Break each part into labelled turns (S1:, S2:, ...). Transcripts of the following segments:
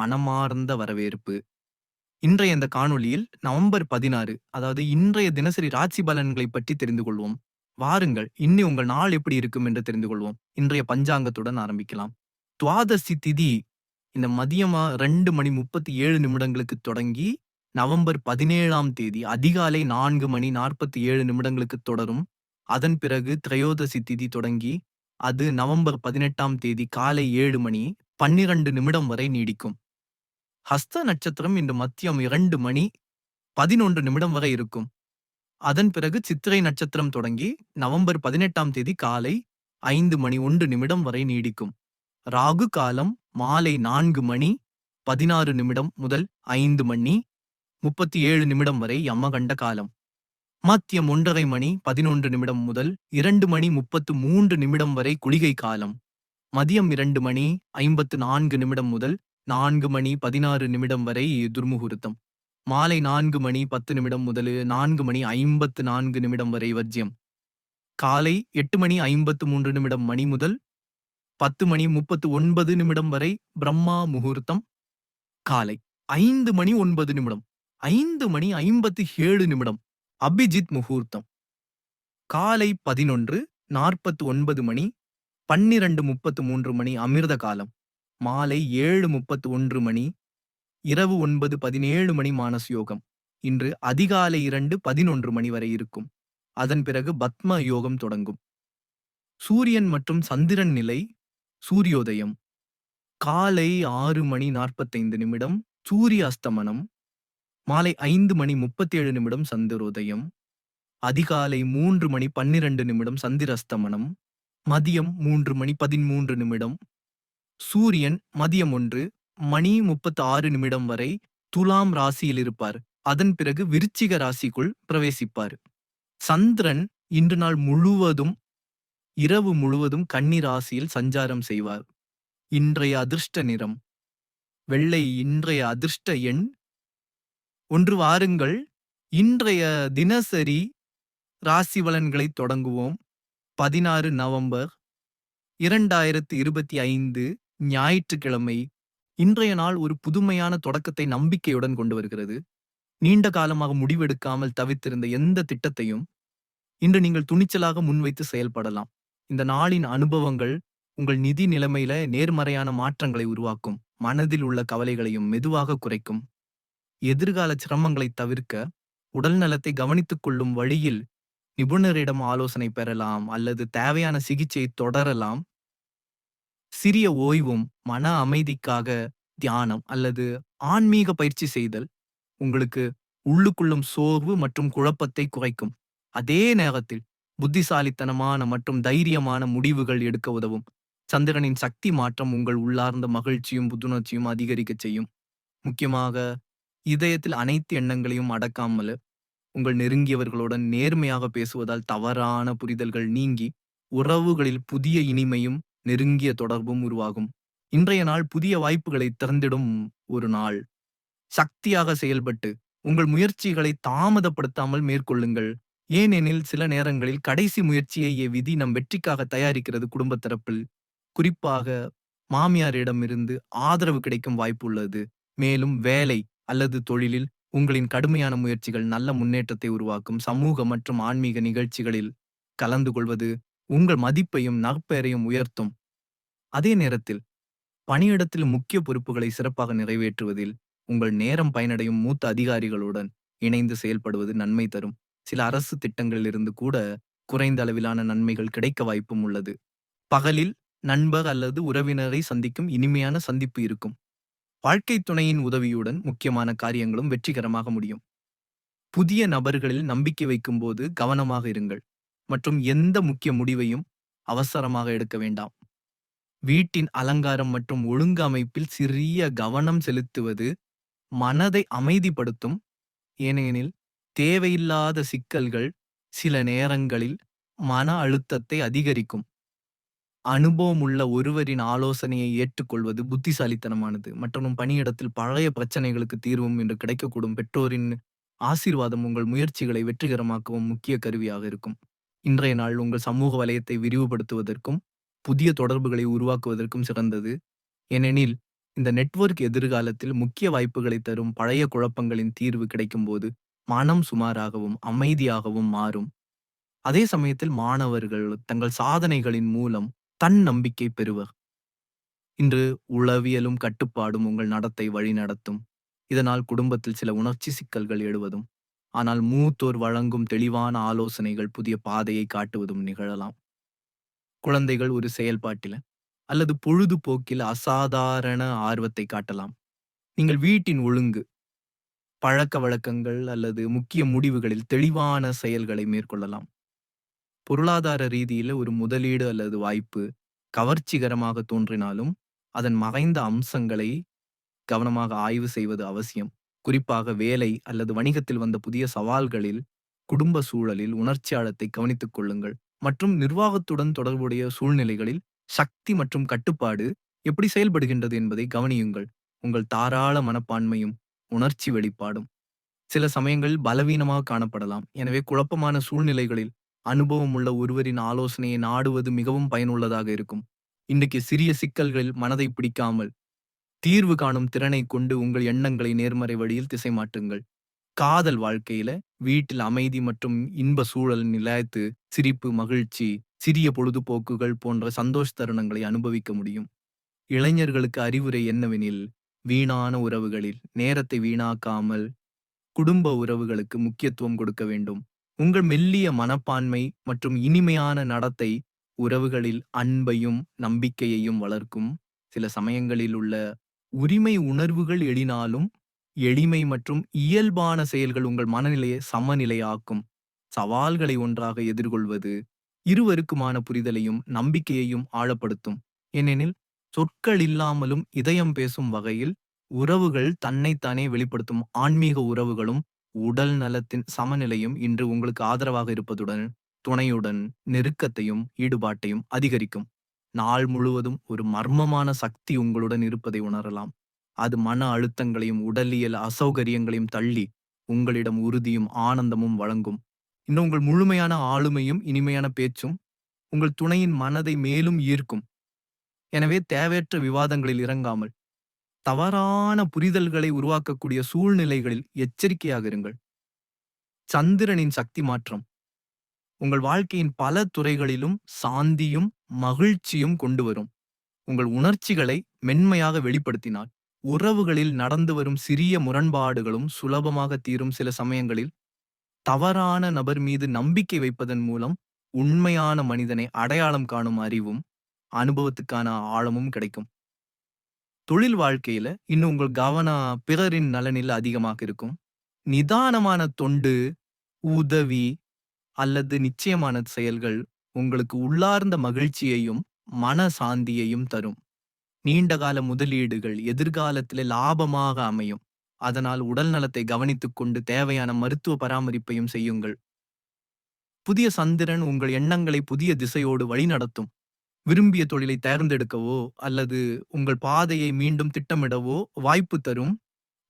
S1: மனமார்ந்த வரவேற்பு. இன்றைய இந்த காணொளியில் நவம்பர் பதினாறு அதாவது இன்றைய தினசரி ராசி பலன்களை பற்றி தெரிந்து கொள்வோம். வாருங்கள் இன்னி உங்கள் நாள் எப்படி இருக்கும் என்று தெரிந்து கொள்வோம். இன்றைய பஞ்சாங்கத்துடன் ஆரம்பிக்கலாம். துவாதசி திதி இந்த மதியமா ரெண்டு மணி முப்பத்தி ஏழு நிமிடங்களுக்கு தொடங்கி நவம்பர் பதினேழாம் தேதி அதிகாலை நான்கு மணி நாற்பத்தி ஏழு நிமிடங்களுக்கு தொடரும். அதன் பிறகு திரையோதசி திதி தொடங்கி அது நவம்பர் பதினெட்டாம் தேதி காலை ஏழு மணி பன்னிரண்டு நிமிடம் வரை நீடிக்கும். ஹஸ்த நட்சத்திரம் இன்று மதியம் இரண்டு மணி பதினொன்று நிமிடம் வரை இருக்கும். அதன் பிறகு சித்திரை நட்சத்திரம் தொடங்கி நவம்பர் பதினெட்டாம் தேதி காலை ஐந்து மணி ஒன்று நிமிடம் வரை நீடிக்கும். ராகு காலம் மாலை நான்கு மணி பதினாறு நிமிடம் முதல் ஐந்து மணி முப்பத்தி ஏழு நிமிடம் வரை யமகண்ட காலம். மத்தியம் ஒன்றரை மணி பதினொன்று நிமிடம் முதல் இரண்டு மணி முப்பத்து மூன்று நிமிடம் வரை குளிகை காலம். மதியம் இரண்டு மணி ஐம்பத்து நான்கு நிமிடம் முதல் நான்கு மணி பதினாறு நிமிடம் வரை துர்முகூர்த்தம். மாலை நான்கு மணி பத்து நிமிடம் முதல் நான்கு மணி ஐம்பத்து நான்கு நிமிடம் வரை வர்ஜியம் காலை எட்டு மணி ஐம்பத்து மூன்று நிமிடம் மணி முதல் பத்து மணி முப்பத்து ஒன்பது நிமிடம் வரை பிரம்மா முகூர்த்தம். காலை ஐந்து மணி ஒன்பது நிமிடம் ஐந்து மணி ஐம்பத்து ஏழு நிமிடம் அபிஜித் முகூர்த்தம். காலை பதினொன்று நாற்பத்து ஒன்பது மணி பன்னிரண்டு முப்பத்து மூன்று மணி அமிர்த காலம் மாலை ஏழு முப்பத்து ஒன்று மணி இரவு ஒன்பது பதினேழு மணி மானஸ் யோகம் இன்று அதிகாலை இரண்டு பதினொன்று மணி வரை இருக்கும். அதன் பிறகு பத்ம யோகம் தொடங்கும். சூரியன் மற்றும் சந்திரன் நிலை சூரியோதயம். காலை ஆறு மணி நாற்பத்தைந்து நிமிடம் சூரிய அஸ்தமனம். மாலை ஐந்து மணி முப்பத்தேழு நிமிடம் சந்திரோதயம். அதிகாலை மூன்று மணி பன்னிரண்டு நிமிடம் சந்திரஸ்தமனம் மதியம் மூன்று மணி பதிமூன்று நிமிடம் சூரியன் மதியம் ஒன்று மணி முப்பத்தி ஆறு நிமிடம் வரை துலாம் ராசியில் இருப்பார். அதன் பிறகு விருச்சிக ராசிக்குள் பிரவேசிப்பார். சந்திரன் இன்று நாள் முழுவதும் இரவு முழுவதும் கன்னி ராசியில் சஞ்சாரம் செய்வார். இன்றைய அதிர்ஷ்ட நிறம். வெள்ளை இன்றைய அதிர்ஷ்ட எண். ஒன்று வாருங்கள் இன்றைய தினசரி ராசி பலன்களை தொடங்குவோம். பதினாறு நவம்பர் இரண்டாயிரத்து இருபத்தி ஐந்து ஞாயிற்றுக்கிழமை இன்றைய நாள் ஒரு புதுமையான தொடக்கத்தை நம்பிக்கையுடன் கொண்டு வருகிறது. நீண்ட காலமாக முடிவெடுக்காமல் தவித்திருந்த எந்த திட்டத்தையும் இன்று நீங்கள் துணிச்சலாக முன்வைத்து செயல்படலாம். இந்த நாளின் அனுபவங்கள் உங்கள் நிதி நிலைமையில நேர்மறையான மாற்றங்களை உருவாக்கும். மனதில் உள்ள கவலைகளையும் மெதுவாக குறைக்கும். எதிர்கால சிரமங்களை தவிர்க்க உடல் நலத்தை கவனித்துக் கொள்ளும் வழியில் நிபுணரிடம் ஆலோசனை பெறலாம் அல்லது தேவையான சிகிச்சையை தொடரலாம். சிறிய ஓய்வும் மன அமைதிக்காக தியானம் அல்லது ஆன்மீக பயிற்சி செய்தல் உங்களுக்கு உள்ளுக்குள்ளும் சோர்வு மற்றும் குழப்பத்தை குறைக்கும். அதே நேரத்தில் புத்திசாலித்தனமான மற்றும் தைரியமான முடிவுகள் எடுக்க உதவும். சந்திரனின் சக்தி மாற்றம் உங்கள் உள்ளார்ந்த மகிழ்ச்சியும் புத்துணர்ச்சியும் அதிகரிக்க செய்யும். முக்கியமாக இதயத்தில் அனைத்து எண்ணங்களையும் அடக்காமல் உங்கள் நெருங்கியவர்களுடன் நேர்மையாக பேசுவதால் தவறான புரிதல்கள் நீங்கி உறவுகளில் புதிய இனிமையும் நெருங்கிய தொடர்பும் உருவாகும். இன்றைய நாள் புதிய வாய்ப்புகளை திறந்திடும் ஒரு நாள். சக்தியாக செயல்பட்டு உங்கள் முயற்சிகளை தாமதப்படுத்தாமல் மேற்கொள்ளுங்கள். ஏனெனில் சில நேரங்களில் கடைசி முயற்சியை விதி நம் வெற்றிக்காக தயாரிக்கிறது குடும்ப தரப்பில். குறிப்பாக மாமியாரிடமிருந்து ஆதரவு கிடைக்கும் வாய்ப்பு உள்ளது. மேலும் வேலை அல்லது தொழிலில் உங்களின் கடுமையான முயற்சிகள் நல்ல முன்னேற்றத்தை உருவாக்கும் சமூக மற்றும் ஆன்மீக நிகழ்ச்சிகளில் கலந்து கொள்வது உங்கள் மதிப்பையும் நற்பெயரையும் உயர்த்தும். அதே நேரத்தில் பணியிடத்தில் முக்கிய பொறுப்புகளை சிறப்பாக நிறைவேற்றுவதில் உங்கள் நேரம் பயனடையும் மூத்த அதிகாரிகளுடன் இணைந்து செயல்படுவது நன்மை தரும். சில அரசு திட்டங்களிலிருந்து கூட குறைந்த அளவிலான நன்மைகள் கிடைக்க வாய்ப்பும் உள்ளது. பகலில் நண்பர் அல்லது உறவினரை சந்திக்கும் இனிமையான சந்திப்பு இருக்கும். வாழ்க்கை துணையின் உதவியுடன் முக்கியமான காரியங்களும் வெற்றிகரமாக முடியும். புதிய நபர்களில் நம்பிக்கை வைக்கும்போது கவனமாக இருங்கள். மற்றும் எந்த முக்கிய முடிவையும் அவசரமாக எடுக்க வேண்டாம். வீட்டின் அலங்காரம் மற்றும் ஒழுங்கு அமைப்பில் சிறிய கவனம் செலுத்துவது மனதை அமைதிப்படுத்தும். ஏனெனில் தேவையில்லாத சிக்கல்கள் சில நேரங்களில் மன அழுத்தத்தை அதிகரிக்கும். அனுபவமுள்ள ஒருவரின் ஆலோசனையை ஏற்றுக்கொள்வது புத்திசாலித்தனமானது. மற்றும் பணியிடத்தில் பழைய பிரச்சனைகளுக்கு தீர்வும் என்று கிடைக்கக்கூடும். பெற்றோரின் ஆசீர்வாதம் உங்கள் முயற்சிகளை வெற்றிகரமாக்கவும் முக்கிய கருவியாக இருக்கும். இன்றைய நாள் உங்கள் சமூக வலயத்தை விரிவுபடுத்துவதற்கும் புதிய தொடர்புகளை உருவாக்குவதற்கும் சிறந்தது. ஏனெனில் இந்த நெட்வொர்க் எதிர்காலத்தில் முக்கிய வாய்ப்புகளை தரும் பழைய குழப்பங்களின் தீர்வு கிடைக்கும்போது மனம் சுமாராகவும் அமைதியாகவும் மாறும். அதே சமயத்தில் மாணவர்கள் தங்கள் சாதனைகளின் மூலம் தன்னம்பிக்கை பெறுவர். இன்று உளவியலும் கட்டுப்பாடும் உங்கள் நடத்தை வழிநடத்தும். இதனால் குடும்பத்தில் சில உணர்ச்சி சிக்கல்கள் எழுவதும். ஆனால் மூத்தோர் வழங்கும் தெளிவான ஆலோசனைகள் புதிய பாதையை காட்டுவதும் நிகழலாம். குழந்தைகள் ஒரு செயல்பாட்டில் அல்லது பொழுதுபோக்கில் அசாதாரண ஆர்வத்தை காட்டலாம். நீங்கள் வீட்டின் ஒழுங்கு பழக்க வழக்கங்கள் அல்லது முக்கிய முடிவுகளில் தெளிவான செயல்களை மேற்கொள்ளலாம். பொருளாதார ரீதியில ஒரு முதலீடு அல்லது வாய்ப்பு கவர்ச்சிகரமாக தோன்றினாலும் அதன் மறைந்த அம்சங்களை கவனமாக ஆய்வு செய்வது அவசியம். குறிப்பாக வேலை அல்லது வணிகத்தில் வந்த புதிய சவால்களில் குடும்ப சூழலில் உணர்ச்சி ஆழத்தை கவனித்துக் கொள்ளுங்கள். மற்றும் நிர்வாகத்துடன் தொடர்புடைய சூழ்நிலைகளில் சக்தி மற்றும் கட்டுப்பாடு எப்படி செயல்படுகின்றது என்பதை கவனியுங்கள். உங்கள் தாராள மனப்பான்மையும் உணர்ச்சி வெளிப்பாடும். சில சமயங்களில் பலவீனமாக காணப்படலாம். எனவே குழப்பமான சூழ்நிலைகளில் அனுபவம் உள்ள ஒருவரின் ஆலோசனையை நாடுவது மிகவும் பயனுள்ளதாக இருக்கும். இன்றைக்கு சிறிய சிக்கல்களில் மனதை பிடிக்காமல் தீர்வு காணும் திறனை கொண்டு உங்கள் எண்ணங்களை நேர்மறை வழியில் திசை மாற்றுங்கள். காதல் வாழ்க்கையில வீட்டில் அமைதி மற்றும் இன்ப சூழல் நிலைத்து சிரிப்பு மகிழ்ச்சி சிறிய பொழுதுபோக்குகள் போன்ற சந்தோஷ தருணங்களை அனுபவிக்க முடியும். இளைஞர்களுக்கு அறிவுரை என்னவெனில் வீணான உறவுகளில் நேரத்தை வீணாக்காமல் குடும்ப உறவுகளுக்கு முக்கியத்துவம் கொடுக்க வேண்டும். உங்கள் மெல்லிய மனப்பான்மை மற்றும் இனிமையான நடத்தை உறவுகளில் அன்பையும் நம்பிக்கையையும் வளர்க்கும். சில சமயங்களில் உள்ள உரிமை உணர்வுகள் எழினாலும் எளிமை மற்றும் இயல்பான செயல்கள் உங்கள் மனநிலையை சமநிலையாக்கும். சவால்களை ஒன்றாக எதிர்கொள்வது இருவருக்குமான புரிதலையும் நம்பிக்கையையும் ஆழப்படுத்தும். ஏனெனில் சொற்கள் இல்லாமலும் இதயம் பேசும் வகையில் உறவுகள் தன்னைத்தானே வெளிப்படுத்தும். ஆன்மீக உறவுகளும் உடல் நலத்தின் சமநிலையும் இன்று உங்களுக்கு ஆதரவாக இருப்பதுடன் துணையுடன் நெருக்கத்தையும் ஈடுபாட்டையும் அதிகரிக்கும். நாள் முழுவதும் ஒரு மர்மமான சக்தி உங்களுடன் இருப்பதை உணரலாம். அது மன அழுத்தங்களையும் உடலியல் அசௌகரியங்களையும் தள்ளி உங்களிடம் உறுதியும் ஆனந்தமும் வழங்கும். இன்னும் உங்கள் முழுமையான ஆளுமையும் இனிமையான பேச்சும் உங்கள் துணையின் மனதை மேலும் ஈர்க்கும். எனவே தேவையற்ற விவாதங்களில் இறங்காமல் தவறான புரிதல்களை உருவாக்கக்கூடிய சூழ்நிலைகளில் எச்சரிக்கையாக இருங்கள். சந்திரனின் சக்தி மாற்றம். உங்கள் வாழ்க்கையின் பல துறைகளிலும் சாந்தியும் மகிழ்ச்சியும் கொண்டு வரும். உங்கள் உணர்ச்சிகளை மென்மையாக வெளிப்படுத்தினால் உறவுகளில் நடந்து வரும் சிறிய முரண்பாடுகளும் சுலபமாக தீரும். சில சமயங்களில் தவறான நபர் மீது நம்பிக்கை வைப்பதன் மூலம் உண்மையான மனிதனை அடையாளம் காணும் அறிவும் அனுபவத்துக்கான ஆழமும் கிடைக்கும். தொழில் வாழ்க்கையில இன்னும் உங்கள் கவனம் பிறரின் நலனில் அதிகமாக இருக்கும். நிதானமான தொண்டு உதவி அல்லது நிச்சயமான செயல்கள் உங்களுக்கு உள்ளார்ந்த மகிழ்ச்சியையும் மன சாந்தியையும் தரும் நீண்டகால முதலீடுகள் எதிர்காலத்தில் லாபமாக அமையும். அதனால் உடல் நலத்தை கவனித்துக் கொண்டு தேவையான மருத்துவ பராமரிப்பையும் செய்யுங்கள். புதிய சந்திரன் உங்கள் எண்ணங்களை புதிய திசையோடு வழிநடத்தும். விரும்பிய தொழிலை தேர்ந்தெடுக்கவோ அல்லது உங்கள் பாதையை மீண்டும் திட்டமிடவோ வாய்ப்பு தரும்.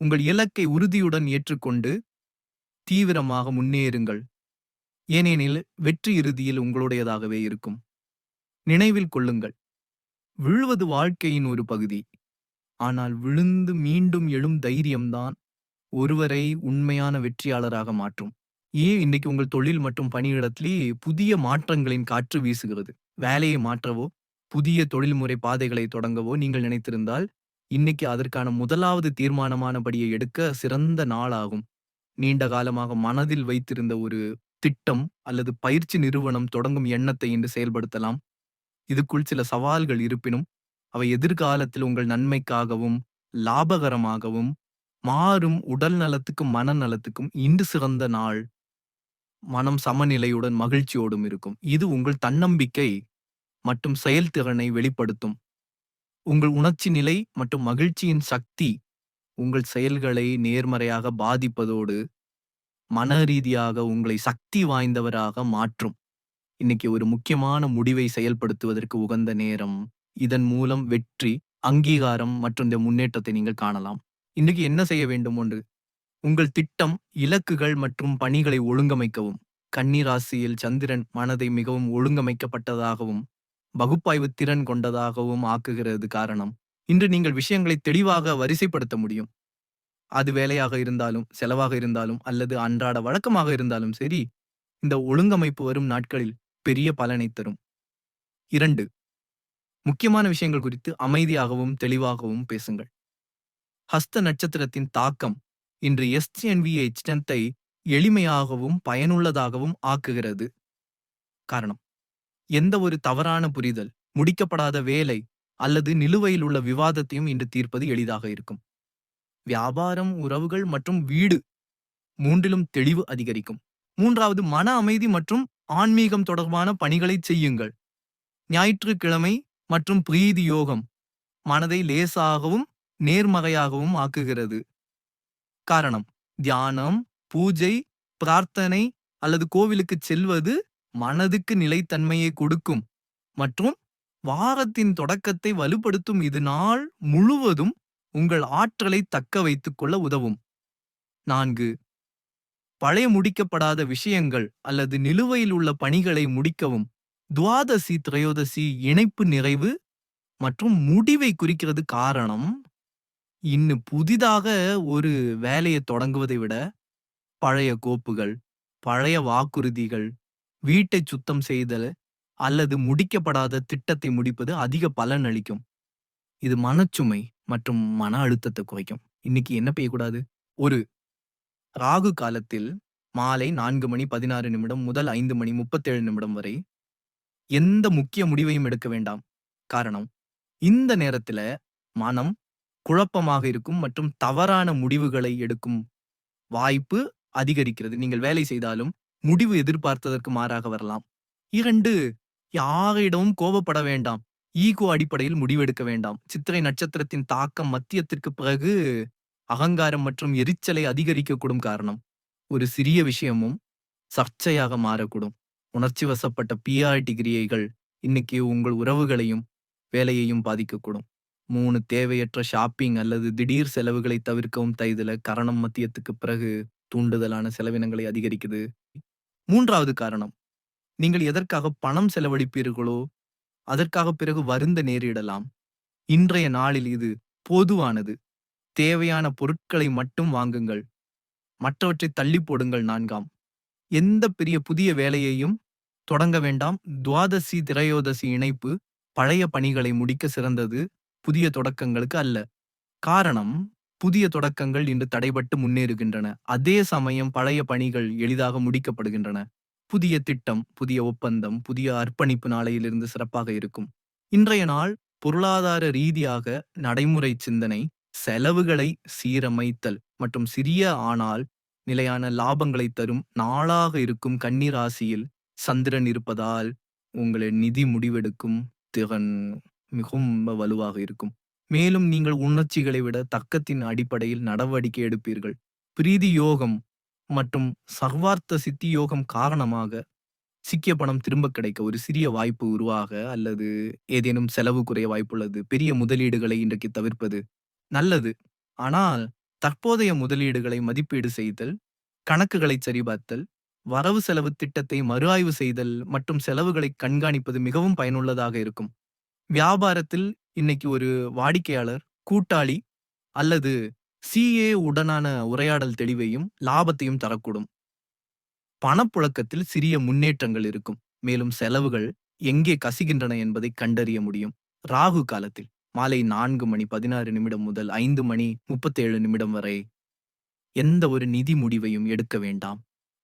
S1: உங்கள் இலக்கை உறுதியுடன் ஏற்றுக்கொண்டு தீவிரமாக முன்னேறுங்கள். ஏனெனில் வெற்றி இறுதியில் உங்களுடையதாகவே இருக்கும். நினைவில் கொள்ளுங்கள். விழுவது வாழ்க்கையின் ஒரு பகுதி. ஆனால் விழுந்து மீண்டும் எழும் தைரியம்தான் ஒருவரை உண்மையான வெற்றியாளராக மாற்றும். ஏன் இன்னைக்கு உங்கள் தொழில் மற்றும் பணியிடத்திலே புதிய மாற்றங்களின் காற்று வீசுகிறது? வேலையை மாற்றவோ புதிய தொழில்முறை பாதைகளை தொடங்கவோ நீங்கள் நினைத்திருந்தால் இன்னைக்கு அதற்கான முதலாவது தீர்மானமானபடியை எடுக்க சிறந்த நாளாகும். நீண்ட காலமாக மனதில் வைத்திருந்த ஒரு திட்டம் அல்லது பயிற்சி நிறுவனம் தொடங்கும் எண்ணத்தை இன்று செயல்படுத்தலாம். இதுக்குள் சில சவால்கள் இருப்பினும் அவை எதிர்காலத்தில் உங்கள் நன்மைக்காகவும் லாபகரமாகவும் மாறும் உடல் நலத்துக்கும் மனநலத்துக்கும் இன்று சிறந்த நாள். மனம் சமநிலையுடன் மகிழ்ச்சியோடும் இருக்கும். இது உங்கள் தன்னம்பிக்கை மற்றும் செயல்திறனை வெளிப்படுத்தும். உங்கள் உணர்ச்சி நிலை மற்றும் மகிழ்ச்சியின் சக்தி உங்கள் செயல்களை நேர்மறையாக பாதிப்பதோடு மன ரீதியாக உங்களை சக்தி வாய்ந்தவராக மாற்றும். இன்னைக்கு ஒரு முக்கியமான முடிவை செயல்படுத்துவதற்கு உகந்த நேரம். இதன் மூலம் வெற்றி அங்கீகாரம் மற்றும் இந்த முன்னேற்றத்தை நீங்கள் காணலாம். இன்னைக்கு என்ன செய்ய வேண்டும் ஒன்று? உங்கள் திட்டம் இலக்குகள் மற்றும் பணிகளை ஒழுங்கமைக்கவும். கன்னிராசியில் சந்திரன் மனதை மிகவும் ஒழுங்கமைக்கப்பட்டதாகவும் பகுப்பாய்வு திறன் கொண்டதாகவும் ஆக்குகிறது காரணம். இன்று நீங்கள் விஷயங்களை தெளிவாக வரிசைப்படுத்த முடியும். அது வேலையாக இருந்தாலும் செலவாக இருந்தாலும் அல்லது அன்றாட வழக்கமாக இருந்தாலும் சரி இந்த ஒழுங்கமைப்பு வரும் நாட்களில் பெரிய பலனை தரும். இரண்டு முக்கியமான விஷயங்கள் குறித்து அமைதியாகவும் தெளிவாகவும் பேசுங்கள். ஹஸ்த நட்சத்திரத்தின் தாக்கம் இன்று எஸ்என்விஐ ஸ்ட்ரென்த்தை எளிமையாகவும் பயனுள்ளதாகவும் ஆக்குகிறது. காரணம் எந்த ஒரு தவறான புரிதல் முடிக்கப்படாத வேலை அல்லது நிலுவையில் உள்ள விவாதத்தையும் இன்று தீர்ப்பது எளிதாக இருக்கும். வியாபாரம் உறவுகள் மற்றும் வீடு மூன்றிலும் தெளிவு அதிகரிக்கும். மூன்றாவது மன அமைதி மற்றும் ஆன்மீகம் தொடர்பான பணிகளை செய்யுங்கள். ஞாயிற்றுக்கிழமை மற்றும் பிரீதி யோகம் மனதை லேசாகவும் நேர்மறையாகவும் ஆக்குகிறது. காரணம் தியானம் பூஜை பிரார்த்தனை அல்லது கோவிலுக்கு செல்வது மனதுக்கு நிலைத்தன்மையை கொடுக்கும் மற்றும் வாரத்தின் தொடக்கத்தை வலுப்படுத்தும் இது நாள் முழுவதும் உங்கள் ஆற்றலை தக்க வைத்துக் கொள்ள உதவும். நான்கு பழைய முடிக்கப்படாத விஷயங்கள் அல்லது நிலுவையில் உள்ள பணிகளை முடிக்கவும். துவாதசி திரையோதசி இணைப்பு நிறைவு மற்றும் முடிவை குறிக்கிறது காரணம். இன்னும் புதிதாக ஒரு வேலையை தொடங்குவதை விட பழைய கோப்புகள் பழைய வாக்குறுதிகள் வீட்டை சுத்தம் செய்தல் அல்லது முடிக்கப்படாத திட்டத்தை முடிப்பது அதிக பலன் அளிக்கும். இது மனச்சுமை. மற்றும் மன அழுத்தத்தை குறைக்கும். இன்னைக்கு என்ன பெய்யக்கூடாது? ஒரு ராகு காலத்தில் மாலை நான்கு மணி பதினாறு நிமிடம் முதல் ஐந்து மணி முப்பத்தேழு நிமிடம் வரை எந்த முக்கிய முடிவையும் எடுக்க வேண்டாம். காரணம் இந்த நேரத்துல மனம் குழப்பமாக இருக்கும் மற்றும் தவறான முடிவுகளை எடுக்கும் வாய்ப்பு அதிகரிக்கிறது. நீங்கள் வேலை செய்தாலும் முடிவு எதிர்பார்த்ததற்கு மாறாக வரலாம். இரண்டு யாரிடமும் கோபப்பட வேண்டாம். ஈகோ அடிப்படையில் முடிவெடுக்க வேண்டாம். சித்திரை நட்சத்திரத்தின் தாக்கம் மத்தியத்திற்கு பிறகு அகங்காரம் மற்றும் எரிச்சலை அதிகரிக்கக்கூடும் காரணம். ஒரு சிறிய விஷயமும் சர்ச்சையாக மாறக்கூடும். உணர்ச்சி வசப்பட்ட பிஆர் டிகிரியைகள் இன்னைக்கு உங்கள் உறவுகளையும் வேலையையும் பாதிக்கக்கூடும். மூணு தேவையற்ற ஷாப்பிங் அல்லது திடீர் செலவுகளை தவிர்க்கவும் தைதல கரணம் மத்தியத்துக்கு பிறகு தூண்டுதலான செலவினங்களை அதிகரிக்குது. மூன்றாவது காரணம். நீங்கள் எதற்காக பணம் செலவழிப்பீர்களோ அதற்காக பிறகு வருந்த நேரிடலாம். இன்றைய நாளில் இது பொதுவானது. தேவையான பொருட்களை மட்டும் வாங்குங்கள். மற்றவற்றை தள்ளி போடுங்கள் நான்காம். எந்த பெரிய புதிய வேலையையும் தொடங்க வேண்டாம். துவாதசி திரையோதசி இணைப்பு பழைய பணிகளை முடிக்க சிறந்தது. புதிய தொடக்கங்களுக்கு அல்ல. காரணம் புதிய தொடக்கங்கள் இன்று தடைபட்டு முன்னேறுகின்றன. அதே சமயம் பழைய பணிகள் எளிதாக முடிக்கப்படுகின்றன. புதிய திட்டம் புதிய ஒப்பந்தம் புதிய அர்ப்பணிப்பு நாளையிலிருந்து சிறப்பாக இருக்கும். இன்றைய நாள் பொருளாதார ரீதியாக நடைமுறை சிந்தனை செலவுகளை சீரமைத்தல் மற்றும் சிறிய ஆனால் நிலையான லாபங்களை தரும் நாளாக இருக்கும் கன்னிராசியில் சந்திரன் இருப்பதால் உங்களின் நிதி முடிவெடுக்கும் திறன் மிகவும் வலுவாக இருக்கும். மேலும் நீங்கள் உணர்ச்சிகளை விட தக்கத்தின் அடிப்படையில் நடவடிக்கை எடுப்பீர்கள். பிரீதி யோகம் மற்றும் சர்வார்த்த சித்தி யோகம் காரணமாக சிக்கிய பணம் திரும்ப கிடைக்க ஒரு சிறிய வாய்ப்பு உருவாக அல்லது ஏதேனும் செலவு குறைய வாய்ப்புள்ளது. பெரிய முதலீடுகளை இன்றைக்கு தவிர்ப்பது நல்லது. ஆனால் தற்போதைய முதலீடுகளை மதிப்பீடு செய்தல் கணக்குகளை சரிபார்த்தல் வரவு செலவு திட்டத்தை மறுஆய்வு செய்தல் மற்றும் செலவுகளை கண்காணிப்பது மிகவும் பயனுள்ளதாக இருக்கும். வியாபாரத்தில் இன்னைக்கு ஒரு வாடிக்கையாளர் கூட்டாளி அல்லது சிஏ உடனான உரையாடல் தெளிவையும் லாபத்தையும் தரக்கூடும். பணப்புழக்கத்தில் சிறிய முன்னேற்றங்கள் இருக்கும். மேலும் செலவுகள் எங்கே கசிகின்றன என்பதை கண்டறிய முடியும். ராகு காலத்தில் மாலை நான்கு மணி பதினாறு நிமிடம் முதல் ஐந்து மணி முப்பத்தேழு நிமிடம் வரை எந்த ஒரு நிதி முடிவையும் எடுக்க வேண்டாம்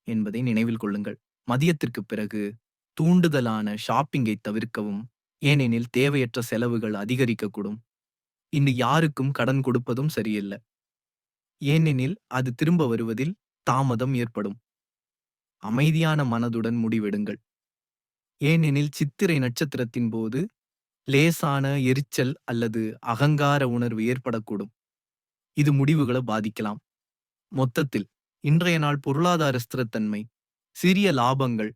S1: என்பதை நினைவில் கொள்ளுங்கள். மதியத்திற்கு பிறகு தூண்டுதலான ஷாப்பிங்கை தவிர்க்கவும் ஏனெனில் தேவையற்ற செலவுகள் அதிகரிக்கக்கூடும். இன்று யாருக்கும் கடன் கொடுப்பதும் சரியில்லை. ஏனெனில் அது திரும்ப வருவதில் தாமதம் ஏற்படும். அமைதியான மனதுடன் முடிவெடுங்கள். ஏனெனில் சித்திரை நட்சத்திரத்தின் போது லேசான எரிச்சல் அல்லது அகங்கார உணர்வு ஏற்படக்கூடும். இது முடிவுகளை பாதிக்கலாம். மொத்தத்தில் இன்றைய நாள் பொருளாதார ஸ்திரத்தன்மை சிறிய லாபங்கள்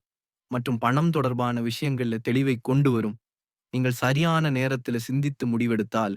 S1: மற்றும் பணம் தொடர்பான விஷயங்கள்ல தெளிவை கொண்டு வரும். நீங்கள் சரியான நேரத்துல சிந்தித்து முடிவெடுத்தால்